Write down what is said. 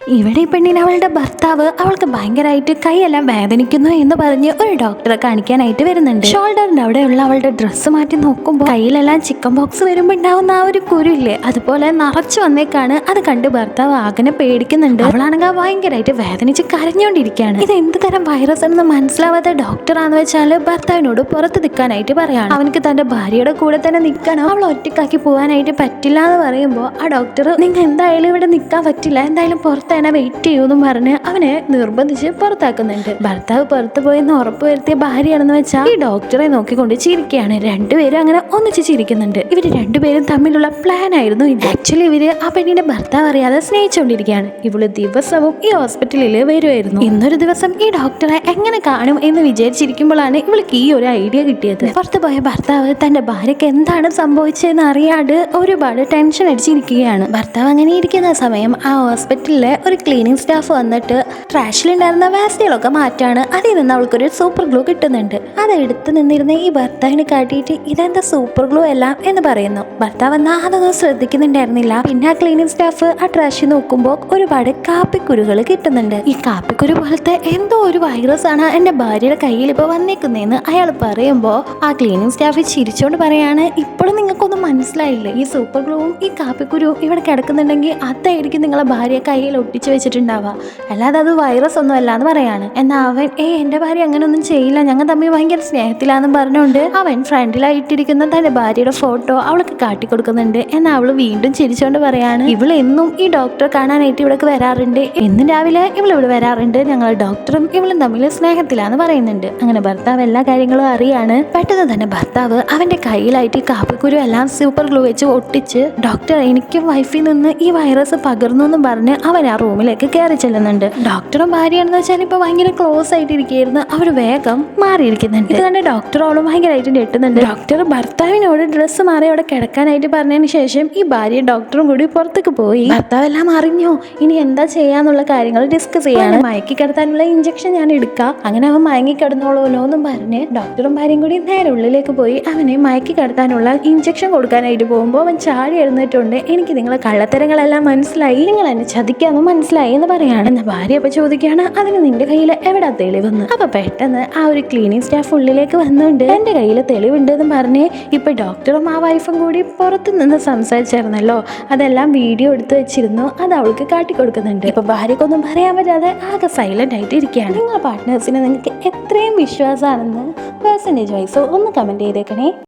ഇവിടെ പെണ്ണിന് അവളുടെ ഭർത്താവ് അവൾക്ക് ഭയങ്കരമായിട്ട് കൈയെല്ലാം വേദനിക്കുന്നു എന്ന് പറഞ്ഞ് ഒരു ഡോക്ടറെ കാണിക്കാനായിട്ട് വരുന്നുണ്ട്. ഷോൾഡറിന്റെ അവിടെയുള്ള അവളുടെ ഡ്രസ്സ് മാറ്റി നോക്കുമ്പോൾ കയ്യിലെല്ലാം ചിക്കൻ ബോക്സ് വരുമ്പോൾ ഉണ്ടാവുന്ന ആ ഒരു കുരുല്ലേ? അതുപോലെ നിറച്ചു വന്നേക്കാണ് അത് കണ്ട് ഭർത്താവ് ആകനെ പേടിക്കുന്നുണ്ട്. അവളാണെങ്കിൽ ഭയങ്കരമായിട്ട് വേദനിച്ച് കരഞ്ഞുകൊണ്ടിരിക്കുകയാണ്. ഇത് എന്ത് തരം വൈറസ് എന്ന് മനസ്സിലാവാത്ത ഡോക്ടറാന്ന് വെച്ചാൽ ഭർത്താവിനോട് പുറത്ത് നിൽക്കാനായിട്ട് പറയാണ്. അവനക്ക് തന്റെ ഭാര്യയുടെ കൂടെ തന്നെ നിൽക്കണം. അവൾ ഒറ്റക്കാക്കി പോകാനായിട്ട് പറ്റില്ല എന്ന് പറയുമ്പോൾ ആ ഡോക്ടർ നിങ്ങൾ എന്തായാലും ഇവിടെ നിൽക്കാൻ പറ്റില്ല. എന്തായാലും പുറത്ത് തന്നെ വെയിറ്റ് ചെയ്യുമെന്നും പറഞ്ഞ് അവനെ നിർബന്ധിച്ച് പുറത്താക്കുന്നുണ്ട്. ഭർത്താവ് പുറത്ത് പോയെന്ന് ഉറപ്പ് വരുത്തിയ ഭാര്യയാണെന്ന് വെച്ചാൽ ഈ ഡോക്ടറെ നോക്കിക്കൊണ്ട് ചിരിക്കുകയാണ്. രണ്ടുപേരും അങ്ങനെ ഒന്നിച്ച് ചിരിക്കുന്നുണ്ട്. ഇവർ രണ്ടുപേരും തമ്മിലുള്ള പ്ലാൻ ആയിരുന്നു ഇത്. ആക്ച്വലി ഇവർ ആ പെണ്ണിന്റെ ഭർത്താവ് അറിയാതെ സ്നേഹിച്ചുകൊണ്ടിരിക്കുകയാണ് ഇവൾ ദിവസവും ഈ ഹോസ്പിറ്റലിൽ വരുമായിരുന്നു ഇന്നൊരു ദിവസം ഈ ഡോക്ടറെ എങ്ങനെ കാണും എന്ന് വിചാരിച്ചിരിക്കുമ്പോഴാണ് ഇവൾക്ക് ഈ ഒരു ഐഡിയ കിട്ടിയത്. പുറത്തു പോയ ഭർത്താവ് തന്റെ ഭാര്യയ്ക്ക് എന്താണ് സംഭവിച്ചതെന്ന് അറിയാതെ ഒരുപാട് ടെൻഷൻ അടിച്ചിരിക്കുകയാണ്. ഭർത്താവ് അങ്ങനെ ഇരിക്കുന്ന സമയം ആ ഹോസ്പിറ്റലിലെ ഒരു ക്ലീനിങ് സ്റ്റാഫ് വന്നിട്ട് ട്രാഷിലുണ്ടായിരുന്ന വേസ്റ്റുകളൊക്കെ മാറ്റാണ്. അതിൽ നിന്ന് അവൾക്കൊരു സൂപ്പർ ഗ്ലൂ കിട്ടുന്നുണ്ട്. അത് എടുത്തു നിന്നിരുന്ന ഈ ഭർത്താവിനെ കാട്ടിയിട്ട് ഇതെന്താ സൂപ്പർ ഗ്ലൂ എല്ലാം എന്ന് പറയുന്നു. ഭർത്താവ് എന്നാ അതൊന്നും ശ്രദ്ധിക്കുന്നുണ്ടായിരുന്നില്ല. പിന്നെ ആ ക്ലീനിങ് സ്റ്റാഫ് ആ ട്രാഷിൽ നോക്കുമ്പോൾ ഒരുപാട് കാപ്പിക്കുരുകൾ കിട്ടുന്നുണ്ട്. ഈ കാപ്പിക്കുരു പോലത്തെ എന്തോ ഒരു വൈറസ് ആണ് എന്റെ ഭാര്യയുടെ കയ്യിൽ ഇപ്പോൾ വന്നേക്കുന്നതെന്ന് അയാൾ പറയുമ്പോൾ ആ ക്ലീനിങ് സ്റ്റാഫ് ചിരിച്ചോണ്ട് പറയാണ് ഇപ്പോഴും നിങ്ങൾക്കൊന്നും മനസ്സിലായില്ലേ? ഈ സൂപ്പർ ഗ്ലൂവും ഈ കാപ്പിക്കുരുവും ഇവിടെ കിടക്കുന്നുണ്ടെങ്കിൽ അതായിരിക്കും നിങ്ങളെ ഭാര്യ കയ്യിൽ ഒട്ടിച്ചു വെച്ചിട്ടുണ്ടാവുക അല്ലാതെ അത് വൈറസ് ഒന്നും അല്ല എന്ന് പറയാണ്. എന്നാൽ അവൻ ഏ എന്റെ ഭാര്യ അങ്ങനെയൊന്നും ചെയ്യില്ല. ഞങ്ങൾ തമ്മിൽ ഭയങ്കര സ്നേഹത്തിലാന്നും പറഞ്ഞുകൊണ്ട് അവൻ ഫ്രണ്ടിലായിട്ടിരിക്കുന്ന തന്റെ ഭാര്യയുടെ ഫോട്ടോ അവൾക്ക് കാട്ടിക്കൊടുക്കുന്നുണ്ട്. എന്നാൽ അവൾ വീണ്ടും ചിരിച്ചുകൊണ്ട് പറയാണ് ഇവൾ എന്നും ഈ ഡോക്ടറെ കാണാനായിട്ട് ഇവിടേക്ക് വരാറുണ്ട്. എന്നും രാവിലെ ഇവൾ ഇവിടെ വരാറുണ്ട്. ഞങ്ങൾ ഡോക്ടറും ഇവളും തമ്മിൽ സ്നേഹത്തിലാന്ന് പറയുന്നുണ്ട്. അങ്ങനെ ഭർത്താവ് എല്ലാ കാര്യങ്ങളും അറിയാണ്. പെട്ടെന്ന് തന്നെ ഭർത്താവ് അവന്റെ കയ്യിലായിട്ട് കാപ്പിക്കുരു എല്ലാം സൂപ്പർ ഗ്ലൂ വെച്ച് ഒട്ടിച്ച് ഡോക്ടർ എനിക്കും വൈഫിൽ നിന്ന് ഈ വൈറസ് പകർന്നു എന്ന് പറഞ്ഞ് അവൻ ആ റൂമിലേക്ക് കയറി ചെല്ലുന്നുണ്ട്. ഡോക്ടറും ഭാര്യയാണെന്ന് വെച്ചാൽ ഇപ്പൊ ഭയങ്കര ക്ലോസ് ആയിട്ട് ഇരിക്കുകയായിരുന്നു അവർ വേഗം മാറിയിരിക്കുന്നുണ്ട്. ഇത് കണ്ട് അവളും ഭയങ്കരമായിട്ട് ഞെട്ടുന്നുണ്ട്. ഡോക്ടർ ഭർത്താവിനോട് ഡ്രസ്സ് മാറി അവിടെ കിടക്കാനായിട്ട് പറഞ്ഞതിന് ശേഷം ഈ ഭാര്യ ഡോക്ടറും കൂടി പുറത്തേക്ക് പോയി. ഭർത്താവ് എല്ലാം അറിഞ്ഞോ? ഇനി എന്താ ചെയ്യാന്നുള്ള കാര്യങ്ങൾ ഡിസ്കസ് ചെയ്യാണ്. മയക്കി കിടത്താനുള്ള ഇഞ്ചക്ഷൻ ഞാൻ എടുക്കാം. അങ്ങനെ അവൻ മയങ്ങി കിടന്നോളൂല്ലോ എന്നും പറഞ്ഞ് ഡോക്ടറും ഭാര്യയും കൂടി നേരെ ഉള്ളിലേക്ക് പോയി. അവനെ മയക്കി കിടത്താനുള്ള ഇഞ്ചക്ഷൻ കൊടുക്കാനായിട്ട് പോകുമ്പോൾ അവൻ ചാടി എഴുന്നേറ്റുണ്ട് എനിക്ക് നിങ്ങളെ കള്ളത്തരങ്ങളെല്ലാം മനസ്സിലായി. നിങ്ങൾ എന്നെ ചതിക്കാന്ന് മനസ്സിലായി എന്ന് പറയാണ് എന്ന ഭാര്യ അപ്പൊ ചോദിക്കുകയാണ്. അതിന് നിന്റെ കയ്യിൽ എവിടെ തെളിവെന്ന്? അപ്പൊ പെട്ടെന്ന് ആ ഒരു ക്ലീനിങ് സ്റ്റാഫ് ഉള്ളിലേക്ക് വന്നുകൊണ്ട് എന്റെ കയ്യിൽ തെളിവുണ്ട് എന്ന് പറഞ്ഞ് ഇപ്പൊ ഡോക്ടറും ആ വൈഫും കൂടി പുറത്തു നിന്ന് സംസാരിച്ചായിരുന്നല്ലോ. അതെല്ലാം വീഡിയോ എടുത്തു വെച്ചിരുന്നു. അത് അവൾക്ക് കാട്ടിക്കൊടുക്കുന്നുണ്ട്. ഇപ്പൊ ഭാര്യക്കൊന്നും പറയാൻ പറ്റാതെ ആകെ സൈലന്റ് ആയിട്ട് ഇരിക്കുകയാണ്. നിങ്ങളുടെ പാർട്ട്നേഴ്സിന് നിങ്ങൾക്ക് എത്രയും വിശ്വാസമാണെന്ന് പേഴ്സന്റേജ് വൈസോ ഒന്ന് കമന്റ് ചെയ്തേക്കണേ.